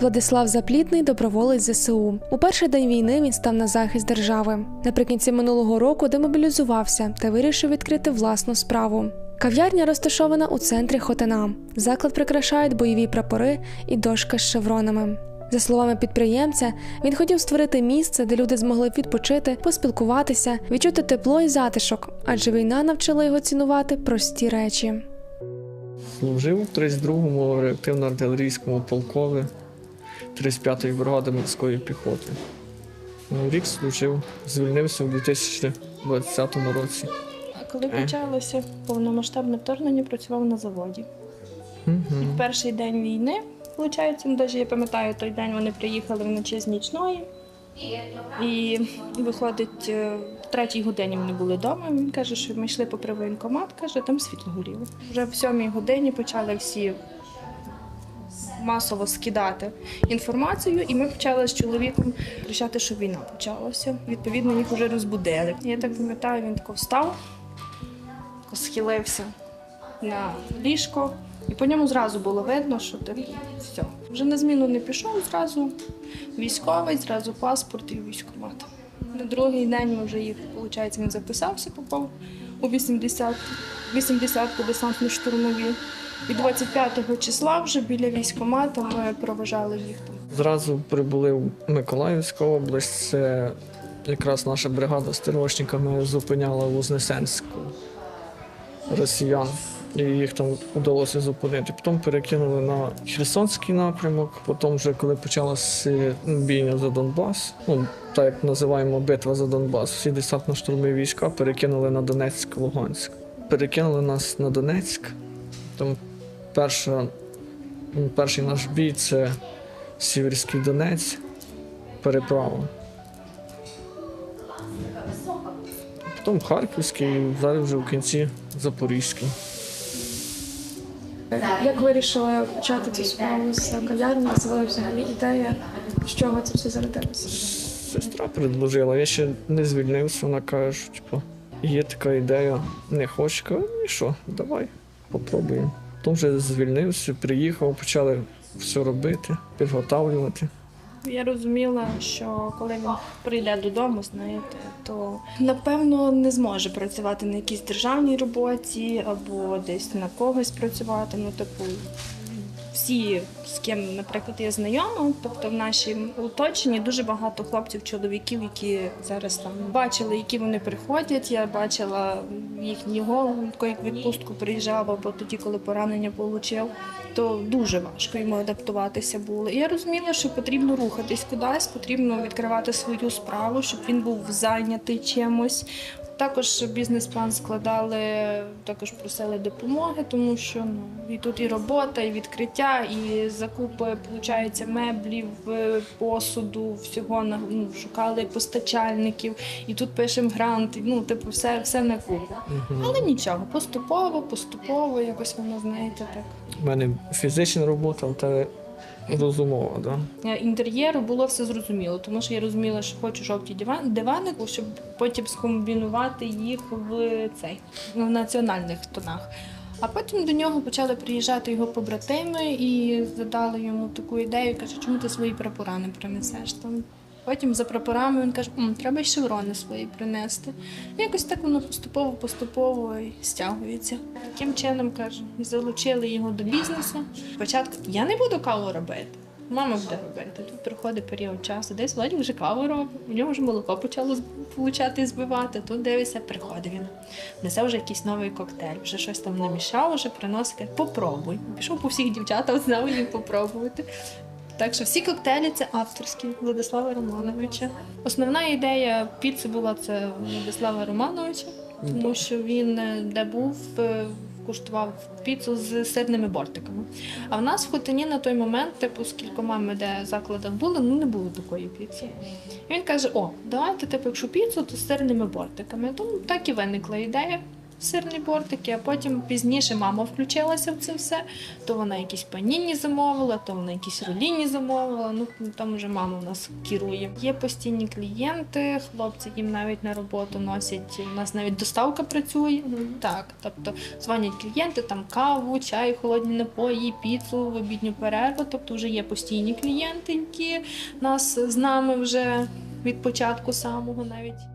Владислав Заплітний доброволець ЗСУ. У перший день війни він став на захист держави. Наприкінці минулого року демобілізувався та вирішив відкрити власну справу. Кав'ярня розташована у центрі Хотина. Заклад прикрашають бойові прапори і дошка з шевронами. За словами підприємця, він хотів створити місце, де люди змогли відпочити, поспілкуватися, відчути тепло і затишок, адже війна навчила його цінувати прості речі. Служив в 32-му реактивно-артилерійському полкові 35-ї бригади морської піхоти. Ну, Рік служив, звільнився у 2020 році. А коли почалося повномасштабне вторгнення, працював на заводі. Угу. В перший день війни, виходить, навіть я пам'ятаю, той день вони приїхали вночі з нічної. І виходить, е, в третій годині вони були вдома. Він каже, що ми йшли попри воєнкомат, каже, там світло горіло. Вже в сьомій годині почали всі масово скидати інформацію, і ми почали з чоловіком кричати, що війна почалася. Відповідно, їх вже розбудили. Я так пам'ятаю, він тако встав, тако схилився на ліжко, і по ньому зразу було видно, що типу, все. Вже на зміну не пішов, зразу військовий, зразу паспорт і військкомат. На другий день вже їх, виходить, він записався, попав у 80, 80-ку десантно штурмові. І 25 числа вже біля військкомату ми проважали їх там. Зразу прибули в Миколаївську область. Це якраз наша бригада з тривожниками зупиняла в Вознесенську росіян. І їх там вдалося зупинити. Потім перекинули на Херсонський напрямок. Потім, вже коли почалася бійня за Донбас, ну так як називаємо битва за Донбас, всі десантно-штурмові війська перекинули на Донецьк, Луганськ. Перекинули нас на Донецьк. Там перша, ну, перший наш бій це Сіверський Донець, переправа. Потім Харківський, і зараз вже в кінці Запорізький. Як вирішили почати цю справу з кав'ярні? Це взагалі ідея, з чого це все зародилося? Сестра предложила, я ще не звільнився, вона каже, що типу, є така ідея, не хочеш, кажу, ну і що, давай, попробуємо. Вже звільнився, приїхав, почали все робити, підготовлювати. Я розуміла, що коли він прийде додому, знаєте, то напевно не зможе працювати на якійсь державній роботі або десь на когось працювати. Ну, типу, всі, з ким, наприклад, я знайома, тобто в нашому оточенні дуже багато хлопців, чоловіків, які зараз там бачили, які вони приходять. Я бачила їхнього, як відпустку приїжджав, або тоді, коли поранення отримав то дуже важко йому адаптуватися було. І я розуміла, що потрібно рухатись кудись, потрібно відкривати свою справу, щоб він був зайнятий чимось. Також бізнес-план складали, також просили допомоги, тому що ну і тут і робота, і відкриття, і закупи, виходить, меблів, е, посуду, всього ну, шукали постачальників, і тут пишемо грант. Ну, типу, все, все на купу. Але нічого, поступово, поступово, якось воно знаєте так. У мене фізична робота, а та розумова. Да? Е, інтер'єру було все зрозуміло, тому що я розуміла, що хочу жовті диван- дивани, щоб потім скомбінувати їх в цей в національних тонах. А потім до нього почали приїжджати його побратими і задали йому таку ідею, каже, чому ти свої прапора не принесеш там. Потім за прапорами він каже, «М, треба й шеврони свої принести. І якось так воно поступово-поступово і стягується. Таким чином каже, залучили його до бізнесу. Спочатку я не буду каву робити. Мама буде робити. Тут проходить період часу. Десь Владі вже каву робить, у нього вже молоко почало получати збивати. Тут дивиться, приходить він. Несе вже якийсь новий коктейль, вже щось там намішав, вже приносить. Попробуй. Пішов по всіх дівчатах, знав їх попробувати. Так що всі коктейлі це авторські Владислава Романовича. Основна ідея піци була це Владислава Романовича, тому що він е, де був, е, куштував піцу з сирними бортиками. А в нас в Хотині на той момент, типу, з кількома ми де закладах були, ну не було такої піци. І він каже: О, давайте, типу, якщо піцу, то з сирними бортиками. Тому так і виникла ідея. Сирні бортики, а потім пізніше мама включилася в це все. То вона якісь паніні замовила, то вона якісь руліні замовила. Ну там вже мама в нас керує. Є постійні клієнти, хлопці їм навіть на роботу носять. У нас навіть доставка працює. Ну, Так, тобто дзвонять клієнти, там каву, чай, холодні напої, піцу в обідню перерву. Тобто вже є постійні клієнти, які нас з нами вже від початку самого навіть.